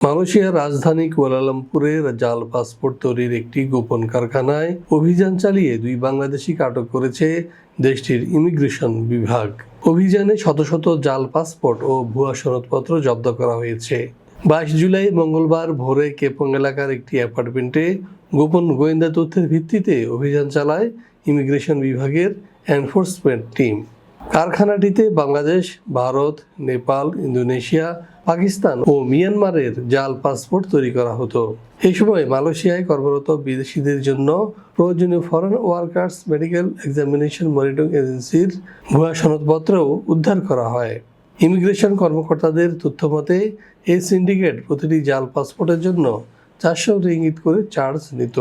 মালয়েশিয়ার রাজধানী কুয়ালালামপুরের জাল পাসপোর্ট তৈরির একটি গোপন কারখানায় অভিযান চালিয়ে দুই বাংলাদেশিকে আটক করেছে দেশটির ইমিগ্রেশন বিভাগ। অভিযানে শত শত জাল পাসপোর্ট ও ভুয়া সনদপত্র জব্দ করা হয়েছে। বাইশ জুলাই মঙ্গলবার ভোরে কেপং এলাকার একটি অ্যাপার্টমেন্টে গোপন গোয়েন্দা তথ্যের ভিত্তিতে অভিযান চালায় ইমিগ্রেশন বিভাগের এনফোর্সমেন্ট টিম। কারখানাটিতে বাংলাদেশ, ভারত, নেপাল, ইন্দোনেশিয়া পাকিস্তান ও মিয়ানমারের জাল পাসপোর্ট তৈরি করা হতো। এই সময় মালয়েশিয়ায় কর্মরত বিদেশিদের জন্য প্রয়োজনীয় foreign workers medical examination monitoring এজেন্সির ভুয়া সনদপত্রও উদ্ধার করা হয়। ইমিগ্রেশন কর্মকর্তাদের তথ্য মতে এই সিন্ডিকেট প্রতিটি জাল পাসপোর্টের জন্য চারশো রিঙ্গিত করে চার্জ নিত।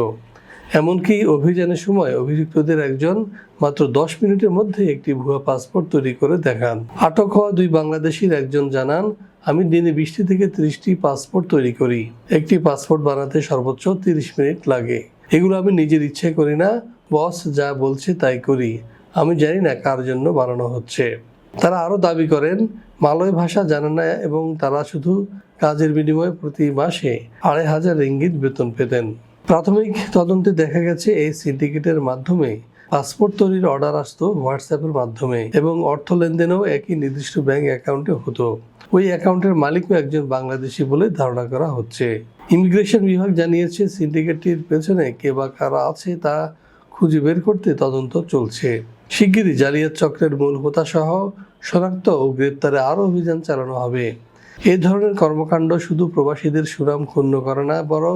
এমনকি অভিযানের সময় অভিযুক্তদের একজন মাত্র দশ মিনিটের মধ্যে একটি ভুয়া পাসপোর্ট তৈরি করে দেখান। আটক হওয়া দুই বাংলাদেশির একজন জানান আমি দিনে বিশটি থেকে ত্রিশটি পাসপোর্ট তৈরি করি। একটি পাসপোর্ট বানাতে সর্বোচ্চ তিরিশ মিনিট লাগে। এগুলো আমি নিজের ইচ্ছে করি না, বস যা বলছে তাই করি। আমি জানি না কার জন্য বানানো হচ্ছে। তারা আরও দাবি করেন, মালয় ভাষা জানে না এবং তারা শুধু কাজের বিনিময়ে প্রতি মাসে আড়াই হাজার রিঙ্গিত বেতন পেতেন। প্রাথমিক তদন্তে দেখা গেছে, এই সিন্ডিকেটের মাধ্যমে পাসপোর্ট তৈরির অর্ডার আসতো হোয়াটসঅ্যাপের মাধ্যমে এবং অর্থ লেনদেনও একই নির্দিষ্ট ব্যাংক অ্যাকাউন্টে হতো। ওই অ্যাকাউন্টের মালিকও একজন বাংলাদেশি বলে ধারণা করা হচ্ছে। ইমিগ্রেশন বিভাগ জানিয়েছে সিন্ডিকেটটির পেছনে কে বা কারা আছে তা খুঁজে বের করতে তদন্ত চলছে। শিগগিরই জালিয়াত চক্রের মূল হোতা সহ শনাক্ত ও গ্রেপ্তারে আরও অভিযান চালানো হবে। এ ধরনের কর্মকাণ্ড শুধু প্রবাসীদের সুনাম ক্ষুণ্ণ করে না, বরং